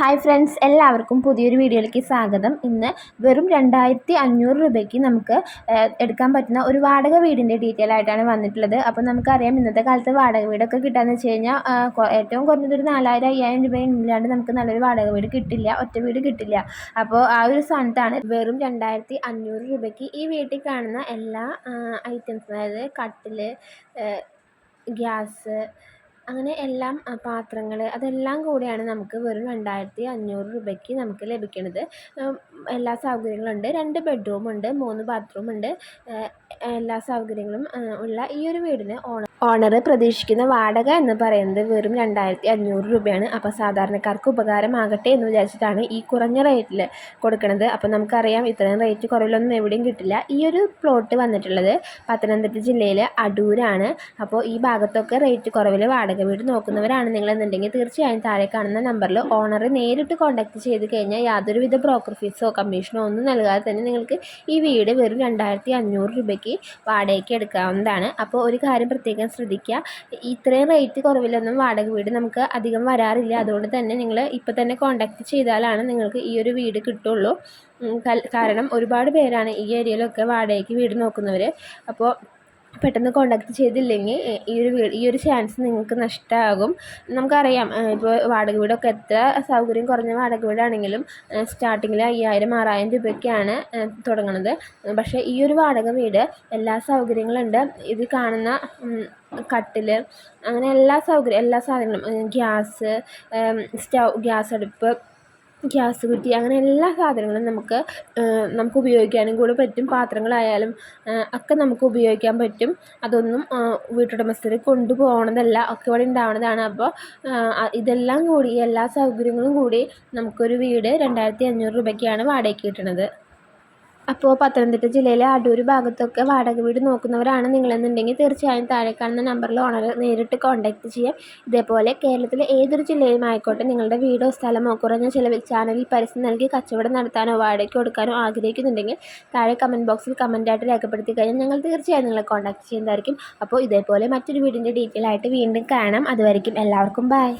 Hi friends എല്ലാവർക്കും പുതിയൊരു വീഡിയോയിലേക്ക് സ്വാഗതം. ഇന്ന് വെറും രണ്ടായിരത്തി അഞ്ഞൂറ് രൂപയ്ക്ക് നമുക്ക് എടുക്കാൻ പറ്റുന്ന ഒരു വാടക വീടിന്റെ ഡീറ്റെയിൽ ആയിട്ടാണ് വന്നിട്ടുള്ളത്. അപ്പോൾ നമുക്കറിയാം ഇന്നത്തെ കാലത്ത് വാടക വീടൊക്കെ കിട്ടാന്ന് വെച്ച് കഴിഞ്ഞാൽ ഏറ്റവും കുറഞ്ഞതൊരു നാലായിരം അയ്യായിരം രൂപയില്ലാണ്ട് നമുക്ക് നല്ലൊരു വാടക വീട് കിട്ടില്ല ഒറ്റ വീട് കിട്ടില്ല. അപ്പോൾ ആ ഒരു സ്ഥാനത്താണ് വെറും രണ്ടായിരത്തി അഞ്ഞൂറ് രൂപയ്ക്ക് ഈ വീട്ടിൽ കാണുന്ന എല്ലാ ഐറ്റംസും അതായത് കട്ടിൽ ഗ്യാസ് അങ്ങനെ എല്ലാം പാത്രങ്ങൾ അതെല്ലാം കൂടെയാണ് നമുക്ക് വെറും രണ്ടായിരത്തി അഞ്ഞൂറ് രൂപയ്ക്ക് നമുക്ക് ലഭിക്കുന്നത് എല്ലാ സൗകര്യങ്ങളും ഉണ്ട് രണ്ട് ബെഡ്റൂമുണ്ട് മൂന്ന് ബാത്റൂമുണ്ട് എല്ലാ സൗകര്യങ്ങളും ഉള്ള ഈ ഒരു വീടിന് ഓണർ ഓണർ പ്രതീക്ഷിക്കുന്ന വാടക എന്ന് പറയുന്നത് വെറും രണ്ടായിരത്തി അഞ്ഞൂറ് രൂപയാണ്. അപ്പോൾ സാധാരണക്കാർക്ക് ഉപകാരമാകട്ടെ എന്ന് വിചാരിച്ചിട്ടാണ് ഈ കുറഞ്ഞ റേറ്റിൽ കൊടുക്കുന്നത് അപ്പോൾ നമുക്കറിയാം ഇത്രയും റേറ്റ് കുറവിലൊന്നും എവിടെയും കിട്ടില്ല. ഈ ഒരു പ്ലോട്ട് വന്നിട്ടുള്ളത് പത്തനംതിട്ട ജില്ലയിലെ അടൂരാണ്. അപ്പോൾ ഈ ഭാഗത്തൊക്കെ റേറ്റ് കുറവിൽ വാടക വീട് നോക്കുന്നവരാണ് നിങ്ങളെന്നുണ്ടെങ്കിൽ തീർച്ചയായും താഴെ കാണുന്ന നമ്പറിൽ ഓണറെ നേരിട്ട് കോൺടാക്ട് ചെയ്ത് കഴിഞ്ഞാൽ യാതൊരുവിധ ബ്രോക്കർ ഫീസോ കമ്മീഷനോ ഒന്നും നൽകാതെ തന്നെ നിങ്ങൾക്ക് ഈ വീട് വെറും രണ്ടായിരത്തി അഞ്ഞൂറ് രൂപയ്ക്ക് വാടകയ്ക്ക് എടുക്കാവുന്നതാണ്. അപ്പോൾ ഒരു കാര്യം പ്രത്യേകം ശ്രദ്ധിക്കുക. ഇത്രയും റേറ്റ് കുറവിലൊന്നും വാടക വീട് നമുക്ക് അധികം വരാറില്ല. അതുകൊണ്ട് തന്നെ നിങ്ങൾ ഇപ്പോൾ തന്നെ കോൺടാക്ട് ചെയ്താലാണ് നിങ്ങൾക്ക് ഈ ഒരു വീട് കിട്ടുള്ളൂ. കാരണം ഒരുപാട് പേരാണ് ഈ ഏരിയയിലൊക്കെ വാടകയ്ക്ക് വീട് നോക്കുന്നവർ അപ്പോൾ പെട്ടെന്ന് കോണ്ടാക്ട് ചെയ്തില്ലെങ്കിൽ ഈ ഒരു ഈ ഒരു ചാൻസ് നിങ്ങൾക്ക് നഷ്ടമാകും നമുക്കറിയാം ഇപ്പോൾ വാടക വീടൊക്കെ എത്ര സൗകര്യം കുറഞ്ഞ വാടക വീടാണെങ്കിലും സ്റ്റാർട്ടിങ്ങിൽ അയ്യായിരം ആറായിരം രൂപയ്ക്കാണ് തുടങ്ങുന്നത് പക്ഷേ ഈ ഒരു വാടക വീട് എല്ലാ സൗകര്യങ്ങളുണ്ട്. ഇത് കാണുന്ന കട്ടിൽ അങ്ങനെ എല്ലാ സൗകര്യം എല്ലാ സാധനങ്ങളും ഗ്യാസ് സ്റ്റൗ ഗ്യാസ് അടുപ്പ് ഗ്യാസ് കുറ്റി അങ്ങനെ എല്ലാ സാധനങ്ങളും നമുക്ക് നമുക്ക് ഉപയോഗിക്കാനും കൂടെ പറ്റും. പാത്രങ്ങളായാലും ഒക്കെ നമുക്ക് ഉപയോഗിക്കാൻ പറ്റും. അതൊന്നും വീട്ടുടമസ്ഥർ കൊണ്ടുപോകണതല്ല. ഒക്കെ ഇവിടെ ഉണ്ടാവുന്നതാണ് അപ്പോൾ ഇതെല്ലാം കൂടി എല്ലാ സൗകര്യങ്ങളും കൂടി നമുക്കൊരു വീട് രണ്ടായിരത്തി അഞ്ഞൂറ് രൂപയ്ക്കാണ് വാടകയ്ക്ക് കിട്ടുന്നത് അപ്പോൾ പത്തനംതിട്ട ജില്ലയിലെ അടൂർ ഭാഗത്തൊക്കെ വാടക വീട് നോക്കുന്നവരാണ് നിങ്ങളെന്നുണ്ടെങ്കിൽ തീർച്ചയായും താഴെ കാണുന്ന നമ്പറിൽ ഓണറെ നേരിട്ട് കോൺടാക്റ്റ് ചെയ്യാം. ഇതേപോലെ കേരളത്തിലെ ഏതൊരു ജില്ലയിലും ആയിക്കോട്ടെ നിങ്ങളുടെ വീടോ സ്ഥലമോ കുറഞ്ഞ ചിലവിൽ ചാനലിൽ പരസ്യം നൽകി കച്ചവടം നടത്താനോ വാടകയ്ക്ക് കൊടുക്കാനോ ആഗ്രഹിക്കുന്നുണ്ടെങ്കിൽ താഴെ കമന്റ് ബോക്സിൽ കമന്റായിട്ട് രേഖപ്പെടുത്തി കഴിഞ്ഞാൽ ഞങ്ങൾ തീർച്ചയായും നിങ്ങളെ കോൺടാക്ട് ചെയ്യുന്നതായിരിക്കും. അപ്പോൾ ഇതേപോലെ മറ്റൊരു വീടിന്റെ ഡീറ്റെയിൽ ആയിട്ട് വീണ്ടും കാണാം. അതുവരെയും എല്ലാവർക്കും ബൈ